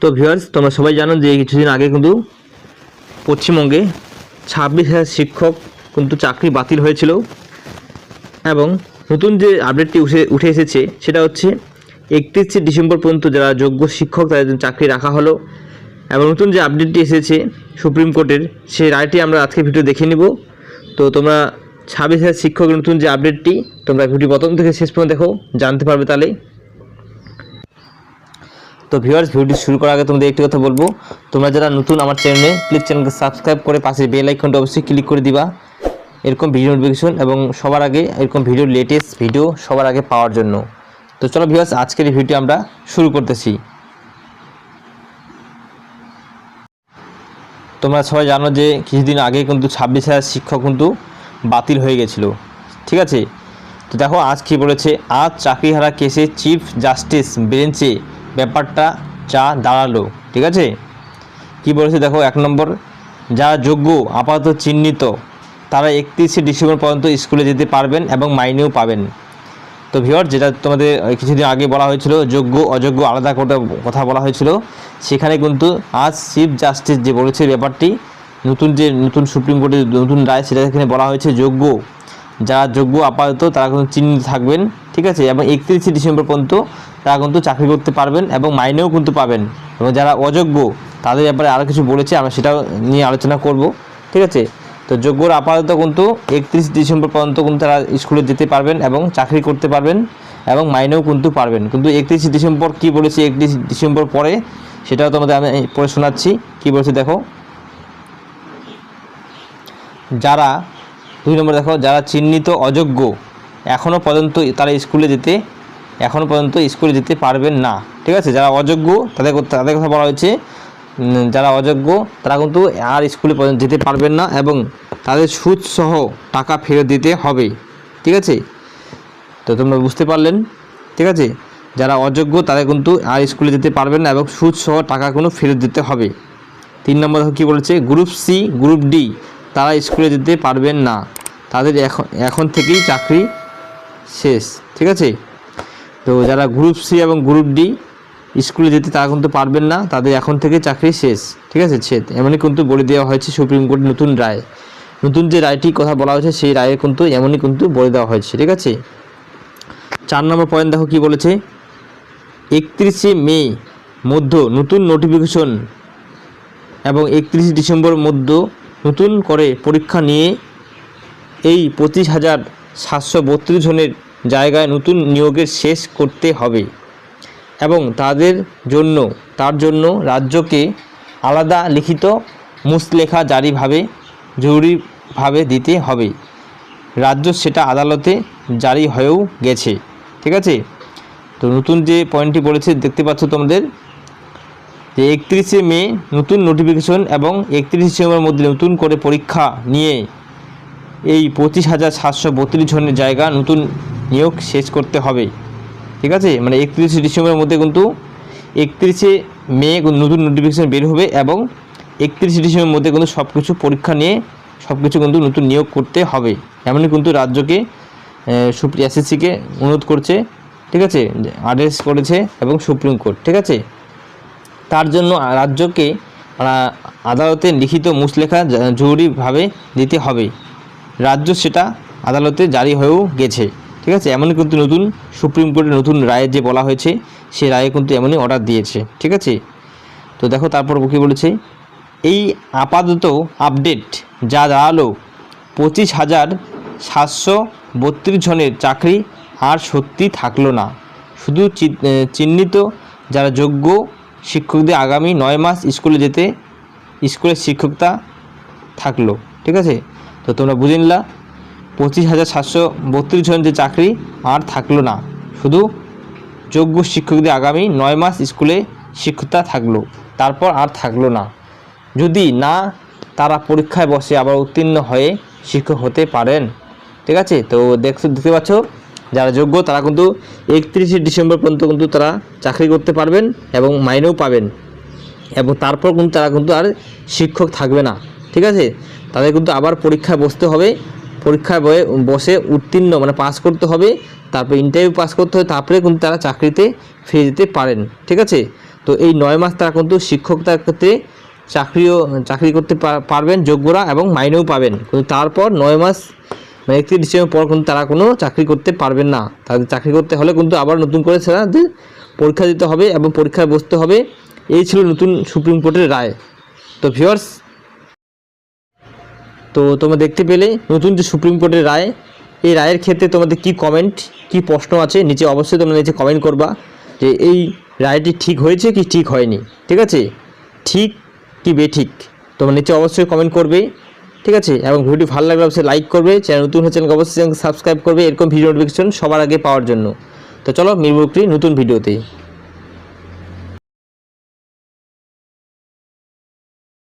তো ভিউয়ার্স তোমরা সবাই জানো যে কিছুদিন আগে কিন্তু পশ্চিমবঙ্গে ছাব্বিশ হাজার শিক্ষক কিন্তু চাকরি বাতিল হয়েছিল। এবং নতুন যে আপডেটটি উঠে উঠে এসেছে, সেটা হচ্ছে একত্রিশে ডিসেম্বর পর্যন্ত যারা যোগ্য শিক্ষক, তাদের চাকরি রাখা হলো। এবং নতুন যে আপডেটটি এসেছে সুপ্রিম কোর্টের সেই রায়টি আমরা আজকে ভিডিও দেখে নিব। তো তোমরা ছাব্বিশ হাজার শিক্ষক নতুন যে আপডেটটি তোমরা ভিডিও প্রথম থেকে শেষ পর্যন্ত দেখো, জানতে পারবে তাহলে। তো ভিউয়ার্স ভিডিওটি শুরু করার আগে তোমাদের একটি কথা বলব। তোমরা যারা নতুন আমার চ্যানেলে প্লিজ চ্যানেলকে সাবস্ক্রাইব করে পাশে বেল আইকনটা অবশ্যই ক্লিক করে দিবা। এরকম ভিডিও নোটিফিকেশন এবং সবার আগে এরকম ভিডিও লেটেস্ট ভিডিও সবার আগে পাওয়ার জন্য। তো চলো ভিউয়ার্স আজকের এই ভিডিও আমরা শুরু করতেছি। তোমরা সবাই জানো যে কিছুদিন আগে কিন্তু ছাব্বিশ হাজার শিক্ষক কিন্তু বাতিল হয়ে গেছিল। ঠিক আছে? তো দেখো, আজ কী বলেছে? আজ চাকরিহারা কেসে চিফ জাস্টিস বেঞ্চে ব্যাপারটা যা দাঁড়াল, ঠিক আছে? কি বলেছে দেখো, এক নম্বর, যারা যোগ্য, আপাতত চিহ্নিত, তারা একত্রিশে ডিসেম্বর পর্যন্ত স্কুলে যেতে পারবেন এবং মাইনেও পাবেন। তো ভিওর যেটা তোমাদের কিছুদিন আগে বলা হয়েছিল, যোগ্য, অযোগ্য, আলাদা করে কথা বলা হয়েছিল, সেখানে কিন্তু আজ চিফ জাস্টিস যে বলেছে ব্যাপারটি, নতুন যে নতুন সুপ্রিম কোর্টের নতুন রায়, সেটা এখানে বলা হয়েছে যোগ্য যারা যোগ্য, আপাতত তারা কিন্তু চিহ্নিত থাকবেন, ঠিক আছে? এবং একত্রিশে ডিসেম্বর পর্যন্ত তারা কিন্তু চাকরি করতে পারবেন এবং মাইনেও কিন্তু পাবেন। এবং যারা অযোগ্য, তাদের ব্যাপারে আরও কিছু বলেছে, আমরা সেটাও নিয়ে আলোচনা করব, ঠিক আছে? তো যোগ্যরা আপাতত কিন্তু একত্রিশ ডিসেম্বর পর্যন্ত কিন্তু তারা স্কুলে যেতে পারবেন এবং চাকরি করতে পারবেন এবং মাইনেও কিন্তু পারবেন। কিন্তু একত্রিশে ডিসেম্বর কি বলেছে, একত্রিশ ডিসেম্বর পরে সেটাও তোমাদের আমি পড়ে শোনাচ্ছি। কী বলেছে দেখো? যারা দুই নম্বর দেখো, যারা চিহ্নিত অযোগ্য এখনও পর্যন্ত তারা স্কুলে যেতে এখনও পর্যন্ত স্কুলে যেতে পারবেন না। ঠিক আছে? যারা অযোগ্য, তাদের তাদের কথা বলা হয়েছে যারা অযোগ্য, তারা কিন্তু আর স্কুলে পর্যন্ত যেতে পারবেন না এবং তাদের সুদ সহ টাকা ফেরত দিতে হবে। ঠিক আছে? তো তোমরা বুঝতে পারলেন? ঠিক আছে? যারা অযোগ্য তাদের কিন্তু আর স্কুলে যেতে পারবেন না এবং সুদ সহ টাকা কোনো ফেরত দিতে হবে। তিন নম্বর কী বলেছে? গ্রুপ সি, গ্রুপ ডি, তারা স্কুলে যেতে পারবেন না। তাদের এখন এখন থেকেই চাকরি শেষ, ঠিক আছে? তো যারা গ্রুপ সি এবং গ্রুপ ডি স্কুলে যেতে তারা কিন্তু পারবেন না, তাদের এখন থেকে চাকরি শেষ, ঠিক আছে? ছেদ এমনই কিন্তু বলে দেওয়া হয়েছে সুপ্রিম কোর্টের নতুন রায়। নতুন যে রায়টির কথা বলা হয়েছে, সেই রায়ে কিন্তু এমনই কিন্তু বলে দেওয়া হয়েছে, ঠিক আছে? চার নম্বর পয়েন্ট দেখো কি বলেছে? একত্রিশে মে মধ্য নতুন নোটিফিকেশন এবং একত্রিশে ডিসেম্বর মধ্য নতুন করে পরীক্ষা নিয়ে এই পঁচিশ হাজার সাতশো বত্রিশ জনের জায়গায় নতুন নিয়োগের শেষ করতে হবে। এবং তাদের জন্য, তার জন্য রাজ্যকে আলাদা লিখিত মুসলেখা জারিভাবে, জরুরিভাবে দিতে হবে। রাজ্য সেটা আদালতে জারি হয়েও গেছে। ঠিক আছে? তো নতুন যে পয়েন্টটি বলেছে, দেখতে পাচ্ছ তোমাদের? যে একত্রিশে মে নতুন নোটিফিকেশন এবং একত্রিশ ডিসেম্বরের মধ্যে নতুন করে পরীক্ষা নিয়ে এই পঁচিশ হাজার সাতশো বত্রিশ জনের জায়গা নতুন নিয়োগ শেষ করতে হবে। ঠিক আছে? মানে একত্রিশে ডিসেম্বরের মধ্যে কিন্তু একত্রিশে মে নতুন নোটিফিকেশান বের হবে এবং একত্রিশে ডিসেম্বরের মধ্যে কিন্তু সব কিছু পরীক্ষা নিয়ে সব কিছু কিন্তু নতুন নিয়োগ করতে হবে। এমনই কিন্তু রাজ্যকে সুপ্রি এসএসসিকে অনুরোধ করছে। ঠিক আছে? আদেশ করেছে এবং সুপ্রিম কোর্ট। ঠিক আছে? তার জন্য রাজ্যকে আহ, আদালতে লিখিত মুসলেখা জরুরিভাবে দিতে হবে। রাজ্য সেটা আদালতে জারি হয়েও গেছে। ঠিক আছে? এমনই কিন্তু নতুন সুপ্রিম কোর্টের নতুন রায়ে যে বলা হয়েছে সেই রায়ে কিন্তু এমনই অর্ডার দিয়েছে। ঠিক আছে? তো দেখো, তারপর কী বলেছে, এই আপাতত আপডেট যা দাঁড়াল, পঁচিশ হাজার সাতশো বত্রিশ জনের চাকরি আর সত্যি থাকল না। শুধু চিহ্নিত যারা যোগ্য শিক্ষকদের আগামী নয় মাস স্কুলে যেতে, স্কুলের শিক্ষকতা থাকল। ঠিক আছে? তো তোমরা বুঝে নিলা, পঁচিশ হাজার সাতশো বত্রিশ জন যে চাকরি আর থাকল না। শুধু যোগ্য শিক্ষকদের আগামী নয় মাস স্কুলে শিক্ষকতা থাকল, তারপর আর থাকল না। যদি না, তারা পরীক্ষায় বসে আবার উত্তীর্ণ হয়ে শিক্ষক হতে পারেন। ঠিক আছে? তো দেখতে দেখতে পাচ্ছ? যারা যোগ্য, তারা কিন্তু একত্রিশে ডিসেম্বর পর্যন্ত কিন্তু তারা চাকরি করতে পারবেন এবং মাইনেও পাবেন। এবং তারপর কিন্তু তারা কিন্তু আর শিক্ষক থাকবে না। ঠিক আছে? তাদের কিন্তু আবার পরীক্ষায় বসতে হবে। পরীক্ষায় বয়ে- বসে উত্তীর্ণ মানে পাস করতে হবে। তারপর ইন্টারভিউ পাস করতে হবে। তারপরে কিন্তু তারা চাকরিতে ফিরে যেতে পারেন। ঠিক আছে? তো এই নয় মাস তারা কিন্তু শিক্ষকতার ক্ষেত্রে চাকরিও, চাকরি করতে পারবেন, যোগ্যরা এবং মাইনেও পাবেন। কিন্তু তারপর নয় মাস মানে একত্রিশ ডিসেম্বর পর কিন্তু তারা কোনো চাকরি করতে পারবেন না। তাদের চাকরি করতে হলে কিন্তু আবার নতুন করে তাদের পরীক্ষা দিতে হবে এবং পরীক্ষায় বসতে হবে। এই ছিল নতুন সুপ্রিম কোর্টের রায়। তো ভিউয়ার্স তো তোমরা দেখতে পেলে নতুন যে সুপ্রিম কোর্টের রায়, এই রায়ের ক্ষেত্রে তোমাদের কি কমেন্ট কি প্রশ্ন আছে, নিচে অবশ্যই তোমরা নিচে কমেন্ট করবা যে এই রায়টি ঠিক হয়েছে কি ঠিক হয়নি, ঠিক আছে? ঠিক কি বেঠিক? তোমরা নিচে অবশ্যই কমেন্ট করবে, ঠিক আছে? এবং ভিডিওটি ভালো লাগলে অবশ্যই লাইক করবে, চ্যানেল নতুন চ্যানেলকে অবশ্যই সাবস্ক্রাইব করবে, এরকম ভিডিও নোটিফিকেশন সবার আগে পাওয়ার জন্য। তো চলো মিরমুখটি নতুন ভিডিওতে